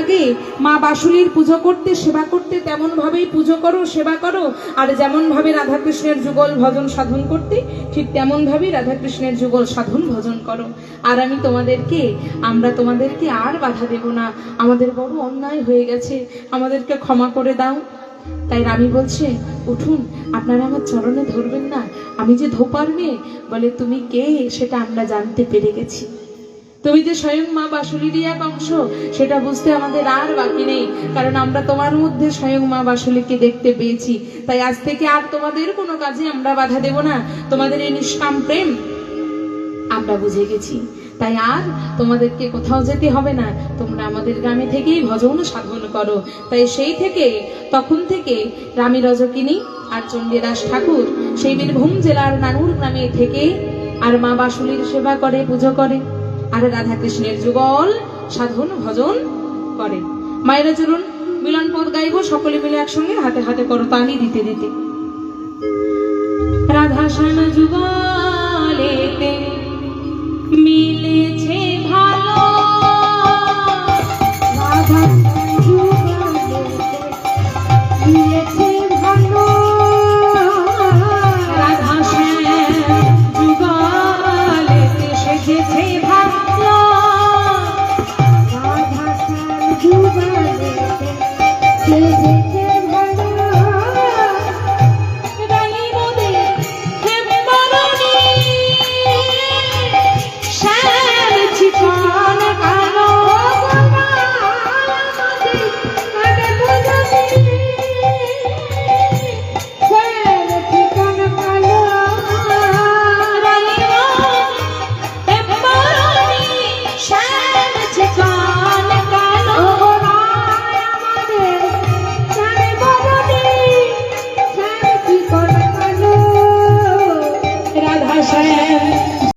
আগে মা বাসুলির পুজো করতে, সেবা করতে, তেমনভাবেই পুজো করো, সেবা করো। আর যেমনভাবে রাধাকৃষ্ণের যুগল ভজন সাধন করতে, ঠিক তেমনভাবেই রাধাকৃষ্ণের যুগল সাধন ভজন করো। আর আমি তোমাদেরকে, আমরা তোমাদেরকে আর বাধা দেব না। আমাদের বড় অন্যায় হয়ে গেছে। আমাদেরকে ক্ষমা করে দাও। তাই রানী বলছে, উঠুন, আপনারা আমার চরণে ধরবেন না। আমি যে ধোপার মেয়ে, বলে তুমি কে সেটা আমরা জানতে পেরে গেছি। তুমি যে স্বয়ং মা বাসুলিরই এক অংশ, সেটা বুঝতে আমাদের আর বাকি নেই, কারণ আমরা তোমার মধ্যে স্বয়ং মা বাসুলিকে দেখতে পেয়েছি। তাই আজ থেকে আর তোমাদের কোনো কাজে আমরা বাধা দেব না। তোমাদের এই নিষ্কাম প্রেম আমরা বুঝে গেছি। তাই আর তোমাদেরকে কোথাও যেতে হবে না। তোমরা আমাদের গ্রামে থেকেই ভজন সাধন করো। তাই সেই থেকে, তখন থেকে রামী রজকিনী আর চণ্ডীদাস ঠাকুর সেই বীরভূম জেলার নানুর গ্রামে থেকে আর মা বাসুলির সেবা করে, পুজো করে। আর রাধাকৃষ্ণের যুগল সাধন ভজন করে। মায়েরা চলুন, মিলন পদ গাইব, সকলে মিলে একসঙ্গে হাতে হাতে করো তালি দিতে দিতে। রাধা শ্যাম যুগলেতে Thank you.